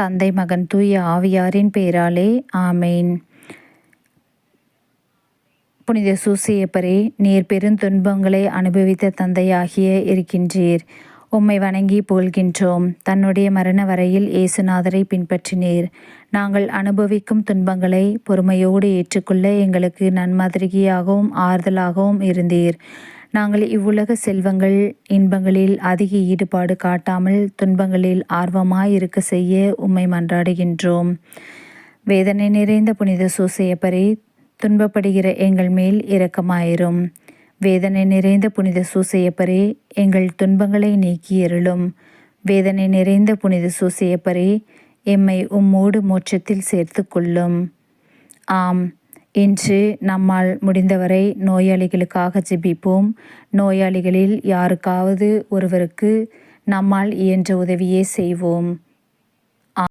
தந்தை மகன் தூய ஆவியாரின் பெயராலே ஆமேன். புனித சூசியப்பரே நீர் பெருந்துன்பங்களை அனுபவித்த தந்தையாகிய இருக்கின்றீர். உம்மை வணங்கி புகழ்கின்றோம். தன்னுடைய மரண வரையில் இயேசுநாதரை பின்பற்றினீர். நாங்கள் அனுபவிக்கும் துன்பங்களை பொறுமையோடு ஏற்றுக்கொள்ள எங்களுக்கு நன்மாதிரியாகவும் ஆறுதலாகவும் இருந்தீர். நாங்கள் இவ்வுலக செல்வங்கள் இன்பங்களில் அதிக ஈடுபாடு காட்டாமல் துன்பங்களில் ஆர்வமாயிருக்க செய்ய உம்மை மன்றாடுகின்றோம். வேதனை நிறைந்த புனித சூசையப்பரே துன்பப்படுகிற எங்கள் மேல் இரக்கமாயிரும். வேதனை நிறைந்த புனித சூசையப்பரே எங்கள் துன்பங்களை நீக்கி எருளும். வேதனை நிறைந்த புனித சூசையப்பரே எம்மை உம்மோடு மோட்சத்தில் சேர்த்து கொள்ளும். ஆம். இன்று நம்மால் முடிந்தவரை நோயாளிகளுக்காக ஜெபிப்போம். நோயாளிகளில் யாருக்காவது ஒருவருக்கு நம்மால் இயன்ற உதவியே செய்வோம்.